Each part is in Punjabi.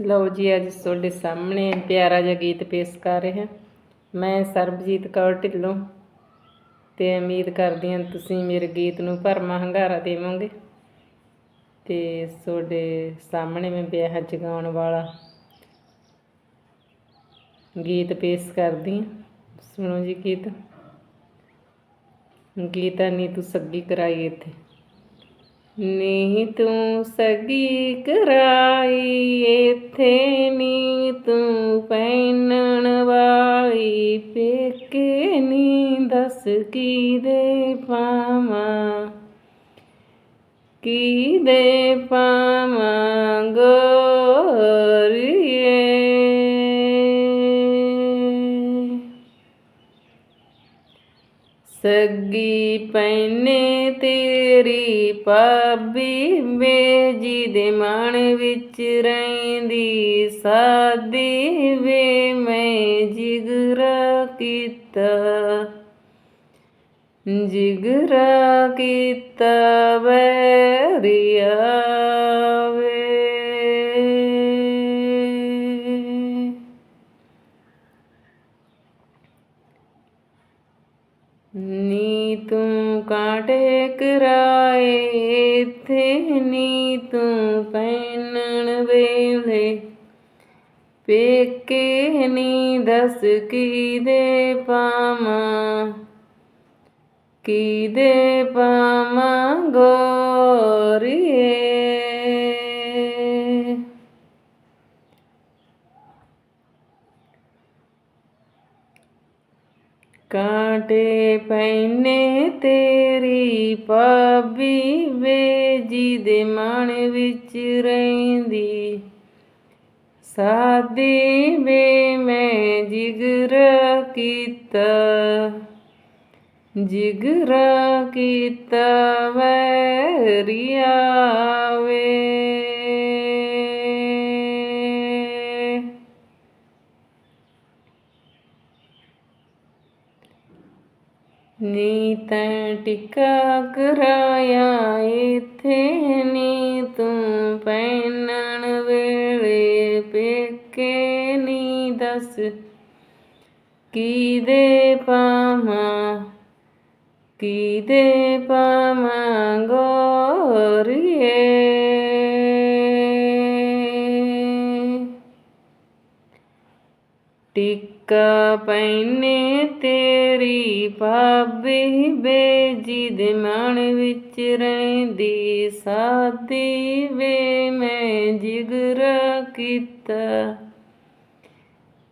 ਲਓ ਜੀ, ਅੱਜ ਤੁਹਾਡੇ ਸਾਹਮਣੇ ਪਿਆਰਾ ਜਿਹਾ ਗੀਤ ਪੇਸ਼ ਕਰ ਰਹੇ ਹਾਂ। ਮੈਂ ਸਰਬਜੀਤ ਕੌਰ ਢਿੱਲੋਂ ਤੇ ਉਮੀਦ ਕਰਦੀ ਹਾਂ ਤੁਸੀਂ ਮੇਰੇ ਗੀਤ ਨੂੰ ਭਰਮਾ ਹੰਗਾਰਾ ਦੇਵੋਗੇ। ਤੇ ਤੁਹਾਡੇ ਸਾਹਮਣੇ ਮੈਂ ਵਿਆਹ ਜਗਾਉਣ ਵਾਲਾ ਗੀਤ ਪੇਸ਼ ਕਰਦੀ ਹਾਂ। ਸੁਣੋ ਜੀ ਗੀਤ। ਗੀਤਾ ਨੀ ਤੂੰ ਸੱਗੀ ਕਰਾਈ ਇੱਥੇ। ਨੀ ਤੂੰ ਸਗੀ ਕਰਾਈ, ਏਥੇ ਨੀ ਤੂੰ ਪੈਣਨ ਵਾਲੀ, ਪੇਕੇ ਨੀ ਦੱਸ ਕੀ ਦੇ ਪਾਵਾਂ? ਕੀ ਦੇ ਪਾਵਾਂ ਗੋਰੀਏ ਸੱਗੀ ਪੈਨੇ ਤੇਰੀ ਭਾਬੀ ਮੇਜੀ ਦੇ ਮਨ ਵਿੱਚ ਰਹਿੰਦੀ ਸਾਦੀ ਵੇ, ਮੈਂ ਜਿਗਰਾ ਕੀਤਾ। ਜਿਗਰਾ ਕੀਤਾ ਵੈਰੀਆ। ਨੀ ਤੂੰ ਕਾਂਟੇ ਕਰਾਏ, ਇੱਥੇ ਨੀ ਤੂੰ ਪੈਣਨ ਵੇਲੇ। ਪੇਕੇ ਨੀ ਦੱਸ ਕੀ ਦੇ ਪਾਵਾਂ ਕੀ ਦੇ ਪਾਵਾਂ ਗੋ। ਕਾਂਟੇ ਪੈਨੇ ਤੇਰੀ ਭਾਬੀ ਵੇ ਜੀ ਦੇ ਮਨ ਵਿੱਚ ਰਹਿੰਦੀ। ਸਾਦੀ ਵੇ ਮੈਂ ਜਿਗਰ ਕੀਤਾ, ਜਿਗਰਾ ਕੀਤਾ ਵੈਰੀਆ ਨੀ ਤੈਂ ਟਿਕਾ ਕਰਾਇਆ ਇਥੇ ਨੀ ਤੂੰ ਪੈਣਨ ਵੇਲੇ ਪੇਕੇ ਨੀ ਦੱਸ। ਕੀ ਦੇ ਪਾਵਾਂ ਕੀ ਦੇ ਪਾਵਾਂ ਗੋਰੀਏ? ਟਿੱਕਾ ਪੈਨੇ ਤੇਰੀ ਭਾਬੀ ਬੇਜੀ ਦੇ ਮਨ ਵਿੱਚ ਰਹਿੰਦੀ ਸਾਦੀ ਵੇ, ਮੈਂ ਜਿਗਰਾ ਕੀਤਾ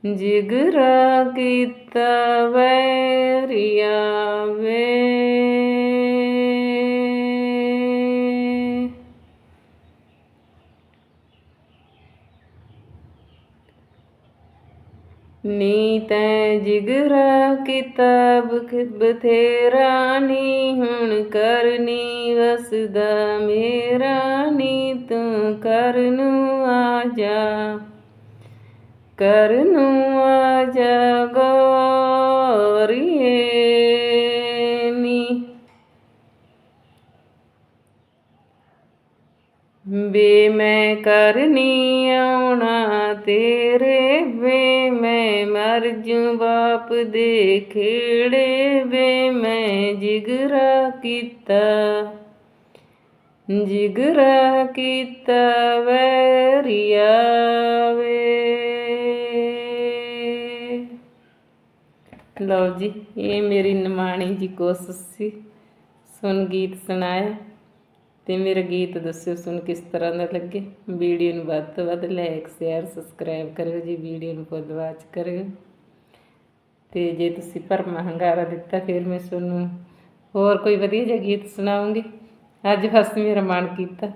ਜਿਗਰਾ ਕੀਤਾ ਵੈਰੀਆ ਵੇ। ਨੀ ਤੈ ਜਿਗਰਾ ਕਿਤਾਬ ਬਥੇਰਾ ਨੀ, ਹੁਣ ਕਰਨੀ ਵਸਦਾ ਮੇਰਾ, ਨੀ ਤੂੰ ਕਰ ਆ ਜਾ ਕਰ ਨੂੰ ਆ ਜਾ ਵੇ ਮੈਂ ਕਰਨੀ ਆਉਣਾ ਤੇਰੇ ਵੇ, ਮੈਂ ਮਰ ਜੂ ਬਾਪ ਦੇ ਖੇੜੇ ਵੇ, ਮੈਂ ਜਿਗਰਾ ਕੀਤਾ। ਜਿਗਰਾ ਕੀਤਾ ਵੈਰੀਆ ਵੇ। ਲਓ ਜੀ, ਇਹ ਮੇਰੀ ਨਿਮਾਣੀ ਜੀ ਕੋਸ਼ਿਸ਼ ਸੀ। ਸੁਣ ਗੀਤ ਸੁਣਾਇਆ। ਤੇ ਮੇਰਾ ਗੀਤ ਦੱਸਿਓ ਸੁਣ ਕਿਸ ਤਰ੍ਹਾਂ ਦਾ ਲੱਗੇ? ਵੀਡੀਓ ਨੂੰ ਵੱਧ ਤੋਂ ਵੱਧ ਲਾਈਕ ਸ਼ੇਅਰ ਸਬਸਕ੍ਰਾਈਬ ਕਰਿਓ ਜੀ, ਵੀਡੀਓ ਨੂੰ ਫੁੱਲ ਵਾਚ ਕਰਿਓ। ਤੇ ਜੇ ਤੁਸੀਂ ਭਰਮਾ ਹੰਗਾਰਾ ਦਿੱਤਾ, ਫਿਰ ਮੈਂ ਤੁਹਾਨੂੰ ਹੋਰ ਕੋਈ ਵਧੀਆ ਜਿਹਾ ਗੀਤ ਸੁਣਾਉਂਗੀ। ਅੱਜ ਬਸ ਮੇਰਾ ਮਨ ਕੀਤਾ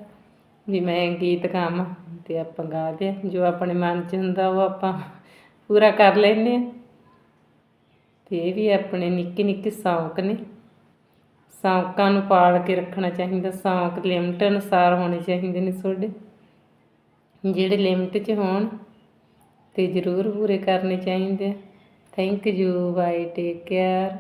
ਵੀ ਮੈਂ ਗੀਤ ਗਾਵਾਂ ਤੇ ਆਪਾਂ ਗਾਦੇ ਆ ਜੋ ਆਪਣੇ ਮਨ 'ਚ ਹੁੰਦਾ, ਉਹ ਆਪਾਂ ਪੂਰਾ ਕਰ ਲੈਂਦੇ ਆ ਤੇ ਇਹ ਵੀ ਆਪਣੇ ਨਿੱਕੇ ਨਿੱਕੇ ਸ਼ੌਂਕ ਨੇ। ਸ਼ੌਂਕਾਂ ਨੂੰ ਪਾਲ ਕੇ ਰੱਖਣਾ ਚਾਹੀਦਾ, ਸ਼ੌਂਕ ਲਿਮਟ ਅਨੁਸਾਰ ਹੋਣੇ ਚਾਹੀਦੇ ਨੇ ਤੁਹਾਡੇ। ਜਿਹੜੇ ਲਿਮਟ 'ਚ ਹੋਣ ਤੇ ਜ਼ਰੂਰ ਪੂਰੇ ਕਰਨੇ ਚਾਹੀਦੇ thank you bye take care